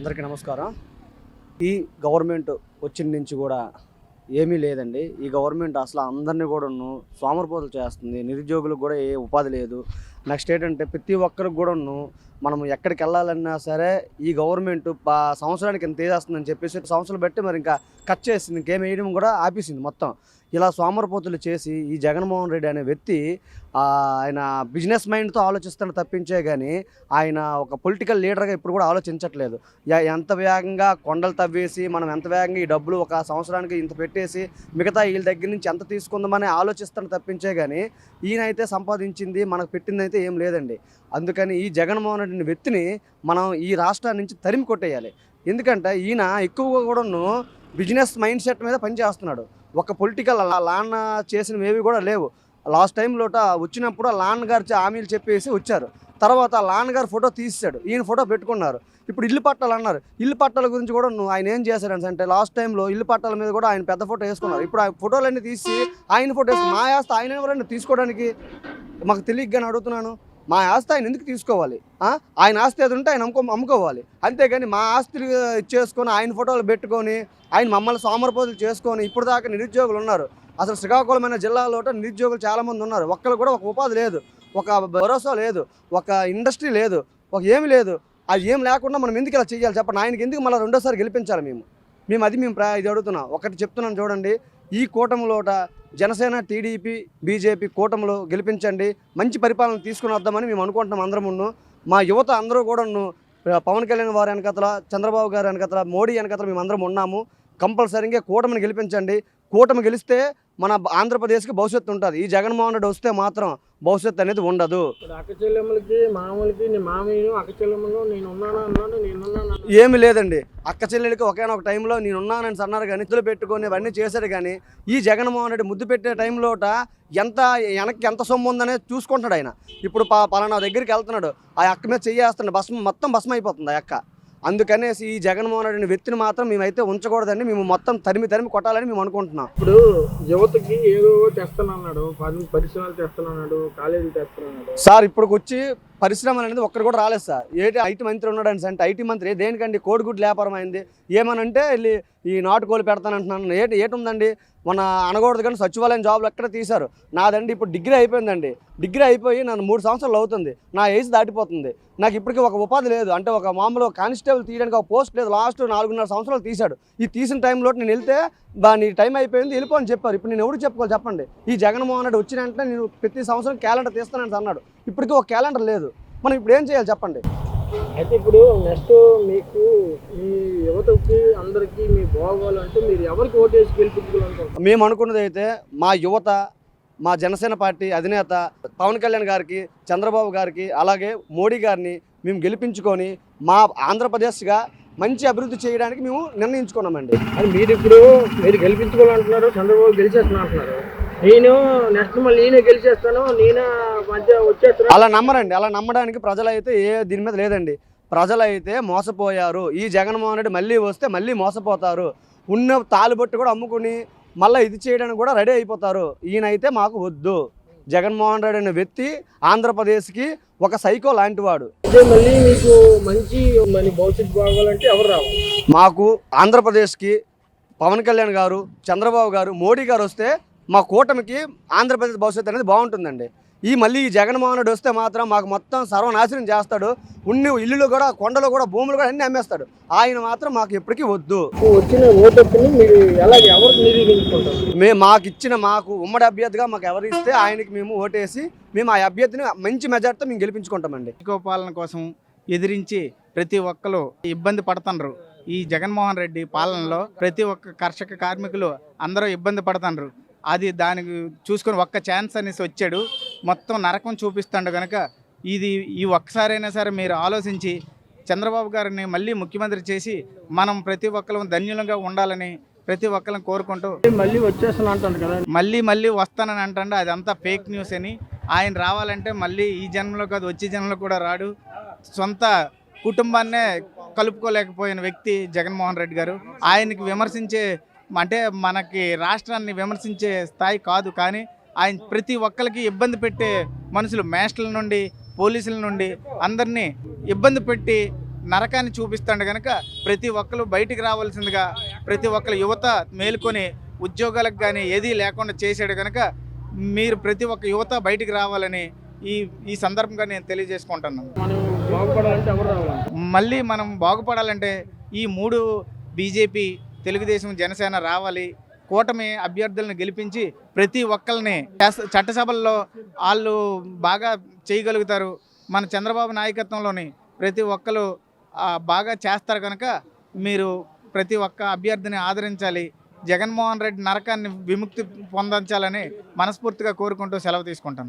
అందరికీ నమస్కారం. ఈ గవర్నమెంట్ వచ్చిన నుంచి కూడా ఏమీ లేదండి. ఈ గవర్నమెంట్ అసలు అందరినీ కూడాను సోమరిపోతులు చేస్తుంది. నిరుద్యోగులకు కూడా ఏ ఉపాధి లేదు. నెక్స్ట్ ఏంటంటే ప్రతి ఒక్కరికి కూడాను మనం ఎక్కడికి వెళ్ళాలన్నా సరే ఈ గవర్నమెంట్ పా సంవత్సరానికి ఇంత వేసేస్తుందని చెప్పేసి సంవత్సరాలు బట్టి మరి ఇంకా కట్ చేసింది ఇంకేం వేయడం కూడా ఆపేసింది మొత్తం. ఇలా సోమరపోతులు చేసి ఈ జగన్మోహన్ రెడ్డి అనే వ్యక్తి ఆయన బిజినెస్ మైండ్తో ఆలోచిస్తాను తప్పించే కానీ ఆయన ఒక పొలిటికల్ లీడర్గా ఇప్పుడు కూడా ఆలోచించట్లేదు. ఎంత వేగంగా కొండలు తవ్వేసి మనం ఎంత వేగంగా ఈ డబ్బులు ఒక సంవత్సరానికి ఇంత పెట్టేసి మిగతా వీళ్ళ దగ్గర నుంచి ఎంత తీసుకుందామని ఆలోచిస్తాను తప్పించే కానీ ఈయన అయితే సంపాదించింది మనకు పెట్టింది అయితే ఏం లేదండి. అందుకని ఈ జగన్మోహన్ రెడ్డి వ్యక్తిని మనం ఈ రాష్ట్రం నుంచి తరిమి కొట్టేయాలి. ఎందుకంటే ఈయన ఎక్కువగా కూడాను బిజినెస్ మైండ్ సెట్ మీద పనిచేస్తున్నాడు ఒక పొలిటికల్ లాన్న చేసినవి ఏవి కూడా లేవు. లాస్ట్ టైంలోట వచ్చినప్పుడు ఆ లాన్ గారు హామీలు చెప్పేసి వచ్చారు. తర్వాత లాన్నగారు లాన్ గారు ఫోటో తీసాడు ఈయన ఫోటో పెట్టుకున్నారు. ఇప్పుడు ఇల్లు పట్టాలు అన్నారు. ఇల్లు పట్టాల గురించి కూడా నువ్వు ఆయన ఏం చేశాడు అంటే లాస్ట్ టైంలో ఇల్లు పట్టాల మీద కూడా ఆయన పెద్ద ఫోటో వేసుకున్నారు. ఇప్పుడు ఆ ఫోటోలన్నీ తీసి ఆయన ఫోటో వేసుకున్నారు మా ఆస్తి ఆయన ఎవరైనా తీసుకోవడానికి మాకు తెలియగానే అడుగుతున్నాను. మా ఆస్తి ఆయన ఎందుకు తీసుకోవాలి? ఆయన ఆస్తి ఏది ఉంటే ఆయన అమ్ముకో అమ్ముకోవాలి. అంతేగాని మా ఆస్తులు ఇచ్చేసుకొని ఆయన ఫోటోలు పెట్టుకొని ఆయన మమ్మల్ని సోమరపోతులు చేసుకొని ఇప్పుడు దాకా నిరుద్యోగులు ఉన్నారు. అసలు శ్రీకాకుళమైన జిల్లాలో నిరుద్యోగులు చాలామంది ఉన్నారు. ఒక్కరు కూడా ఒక ఉపాధి లేదు. ఒక భరోసా లేదు. ఒక ఇండస్ట్రీ లేదు. ఒక ఏమి లేదు. అది ఏం లేకుండా మనం ఎందుకు ఇలా చేయాలి చెప్పండి. ఆయనకి ఎందుకు మళ్ళీ రెండోసారి గెలిపించాలి మేము? మేము అది మేము ప్రా- ఇది అడుగుతున్నాం. ఒకటి చెప్తున్నాం చూడండి. ఈ కూటమిలోట జనసేన టీడీపీ బీజేపీ కూటమిలో గెలిపించండి. మంచి పరిపాలన తీసుకుని వద్దామని మేము అనుకుంటున్నాం అందరమును. మా యువత అందరూ కూడా పవన్ కళ్యాణ్ వారి వెనకతల చంద్రబాబు గారి వెనకతల మోడీ వెనకతల మేము అందరం ఉన్నాము. కంపల్సరీగా కూటమిని గెలిపించండి. కూటమి గెలిస్తే మన ఆంధ్రప్రదేశ్కి భవిష్యత్తు ఉంటుంది. ఈ జగన్మోహన్ రెడ్డి వస్తే మాత్రం భవిష్యత్తు అనేది ఉండదు. ఇప్పుడు అక్క చెల్లెమ్మలకి మామూలకి నీ మామయ్యను అక్క చెల్లెమ్మలు నేను ఉన్నాను నేను. ఏమి లేదండి. అక్క చెల్లెలకి ఒకేనొక టైంలో నేను ఉన్నానని అన్నారు కానీ ఇద్దరు పెట్టుకొని అవన్నీ చేశారు కానీ ఈ జగన్మోహన్ రెడ్డి ముద్దు పెట్టే టైంలోట ఎంత వెనక్కి ఎంత సొమ్ము ఉందనే చూసుకుంటాడు ఆయన. ఇప్పుడు పలానా దగ్గరికి వెళ్తున్నాడు. ఆ అక్క మీద చెయ్యేస్తున్నాడు. భస్మ మొత్తం భస్మ అయిపోతుంది ఆ అక్క. అందుకనేసి ఈ జగన్మోహన్ రెడ్డి వ్యక్తిని మాత్రం మేమైతే ఉంచకూడదండి మేము మొత్తం తరిమి తరిమి కొట్టాలని మేము అనుకుంటున్నాం. ఇప్పుడు యువతకి ఏదో తెస్తానన్నాడు పరి- పరిశ్రమలు తెస్తానన్నాడు కాలేజీలు తెస్తానన్నాడు. సార్ ఇప్పుడు వచ్చి పరిశ్రమలు అనేది ఒక్కరు కూడా రాలేదు సార్. ఏంటి ఐటీ మంత్రి ఉన్నాడు అంటే ఐటీ మంత్రి దేనికండి కోడిగుడ్లు వ్యాపారం అయింది? ఏమనంటే వెళ్ళి ఈ నాటుకోలు పెడతానంటున్నాను. ఏంటి ఏంటి ఉందండి మన అనకూడదు కానీ సచివాలయం జాబ్లు ఎక్కడ తీశారు? నాదండి ఇప్పుడు డిగ్రీ అయిపోయిందండి. డిగ్రీ అయిపోయి నన్ను మూడు సంవత్సరాలు అవుతుంది. నా ఏజ్ దాటిపోతుంది. నాకు ఇప్పటికీ ఒక ఉపాధి లేదు. అంటే ఒక మామూలు కానిస్టేబుల్ తీయడానికి ఒక పోస్ట్ లేదు. లాస్ట్ నాలుగున్నర సంవత్సరాలు తీశాడు. ఈ తీసిన టైంలో నేను వెళ్తే బా నీ టైం అయిపోయింది వెళ్ళిపోని చెప్పారు. ఇప్పుడు నేను ఎవరికి చెప్పుకోవాలి చెప్పండి? ఈ జగన్మోహన్ రెడ్డి వచ్చిన వెంటనే నేను ప్రతి సంవత్సరం క్యాలెండర్ తీస్తానని అన్నాడు. ఇప్పటికీ ఒక క్యాలెండర్ లేదు. మనం ఇప్పుడు ఏం చేయాలి చెప్పండి? అయితే ఇప్పుడు నెక్స్ట్ మీకు మీ యువతకి అందరికి మీ బాగోలు అంటే మీరు ఎవరికి ఓటేసి గెలిపించుకోవాలనుకుంటున్నారు? మేము అనుకున్నది అయితే మా యువత మా జనసేన పార్టీ అధినేత పవన్ కళ్యాణ్ గారికి చంద్రబాబు గారికి అలాగే మోడీ గారిని మేము గెలిపించుకొని మా ఆంధ్రప్రదేశ్గా మంచి అభివృద్ధి చేయడానికి మేము నిర్ణయించుకున్నామండి. అది మీరు ఇప్పుడు మీరు గెలిపించుకోవాలంటున్నారు చంద్రబాబు గెలిచేస్తున్నా అంటున్నారు నేను నెక్స్ట్ మళ్ళీ నేనే గెలిచేస్తాను నేనే మధ్య వచ్చేస్తాను అలా నమ్మరండి అలా నమ్మడానికి ప్రజలైతే ఏ దీని మీద లేదండి. ప్రజలైతే మోసపోయారు. ఈ జగన్మోహన్ రెడ్డి మళ్ళీ వస్తే మళ్ళీ మోసపోతారు. ఉన్న తాలుబొట్టు కూడా అమ్ముకుని మళ్ళీ ఇది చేయడానికి కూడా రెడీ అయిపోతారు. ఈయనైతే మాకు వద్దు. జగన్మోహన్ రెడ్డి అనే వ్యక్తి ఆంధ్రప్రదేశ్కి ఒక సైకో లాంటి వాడు. మళ్ళీ మీకు మంచి భవిష్యత్తు బాగోవాలంటే ఎవరు రావాలి? మాకు ఆంధ్రప్రదేశ్కి పవన్ కళ్యాణ్ గారు చంద్రబాబు గారు మోడీ గారు వస్తే మా కూటమికి ఆంధ్రప్రదేశ్ భవిష్యత్తు అనేది బాగుంటుందండి. ఈ మళ్ళీ ఈ జగన్మోహన్ రెడ్డి వస్తే మాత్రం మాకు మొత్తం సర్వనాశనం చేస్తాడు. ఉన్ని ఇల్లులు కూడా కొండలు కూడా భూములు కూడా అన్నీ అమ్మేస్తాడు. ఆయన మాత్రం మాకు ఎప్పటికీ వద్దు. వచ్చిన ఓటర్ని మీరు నిరూపించుకుంటారు మేము మాకు ఇచ్చిన మాకు ఉమ్మడి అభ్యర్థిగా మాకు ఎవరు ఇస్తే ఆయనకి మేము ఓటేసి మేము ఆ అభ్యర్థిని మంచి మెజార్టీతో మేము గెలిపించుకుంటామండి. పాలన కోసం ఎదిరించి ప్రతి ఒక్కరు ఇబ్బంది పడుతున్నారు ఈ జగన్మోహన్ రెడ్డి పాలనలో ప్రతి ఒక్క కర్షక కార్మికులు అందరూ ఇబ్బంది పడుతున్నారు అది దానికి చూసుకొని ఒక్క ఛాన్స్ అనేసి వచ్చాడు. మొత్తం నరకం చూపిస్తాడు కనుక ఇది ఈ ఒక్కసారైనా సరే మీరు ఆలోచించి చంద్రబాబు గారిని మళ్ళీ ముఖ్యమంత్రి చేసి మనం ప్రతి ఒక్కరం ధన్యులంగా ఉండాలని ప్రతి ఒక్కరిని కోరుకుంటూ మళ్ళీ వచ్చేస్తాను అంటాను కదా. మళ్ళీ మళ్ళీ వస్తానని అంటాడు. అదంతా ఫేక్ న్యూస్ అని. ఆయన రావాలంటే మళ్ళీ ఈ జన్మలో కాదు వచ్చే జన్మలో కూడా రాడు. సొంత కుటుంబాన్నే కలుపుకోలేకపోయిన వ్యక్తి జగన్మోహన్ రెడ్డి గారు. ఆయనకి విమర్శించే అంటే మనకి రాష్ట్రాన్ని విమర్శించే స్థాయి కాదు కానీ ఆయన ప్రతి ఒక్కరికి ఇబ్బంది పెట్టే మనుషులు మేస్టర్ల నుండి పోలీసుల నుండి అందరినీ ఇబ్బంది పెట్టి నరకాన్ని చూపిస్తాడు కనుక ప్రతి ఒక్కరు బయటికి రావాల్సిందిగా ప్రతి ఒక్కరు యువత మేలుకొని ఉద్యోగాలకు కానీ ఏదీ లేకుండా చేశాడు కనుక మీరు ప్రతి ఒక్క యువత బయటికి రావాలని ఈ ఈ సందర్భంగా నేను తెలియజేసుకుంటున్నాను. మళ్ళీ మనం బాగుపడాలంటే ఈ మూడు బీజేపీ తెలుగుదేశం జనసేన రావాలి కూటమి అభ్యర్థులను గెలిపించి ప్రతి ఒక్కరిని చట్టసభల్లో వాళ్ళు బాగా చేయగలుగుతారు. మన చంద్రబాబు నాయకత్వంలోని ప్రతి ఒక్కరు బాగా చేస్తారు కనుక మీరు ప్రతి ఒక్క అభ్యర్థిని ఆదరించాలి. జగన్మోహన్ రెడ్డి నరకాన్ని విముక్తి పొందించాలని మనస్ఫూర్తిగా కోరుకుంటూ సెలవు తీసుకుంటాను.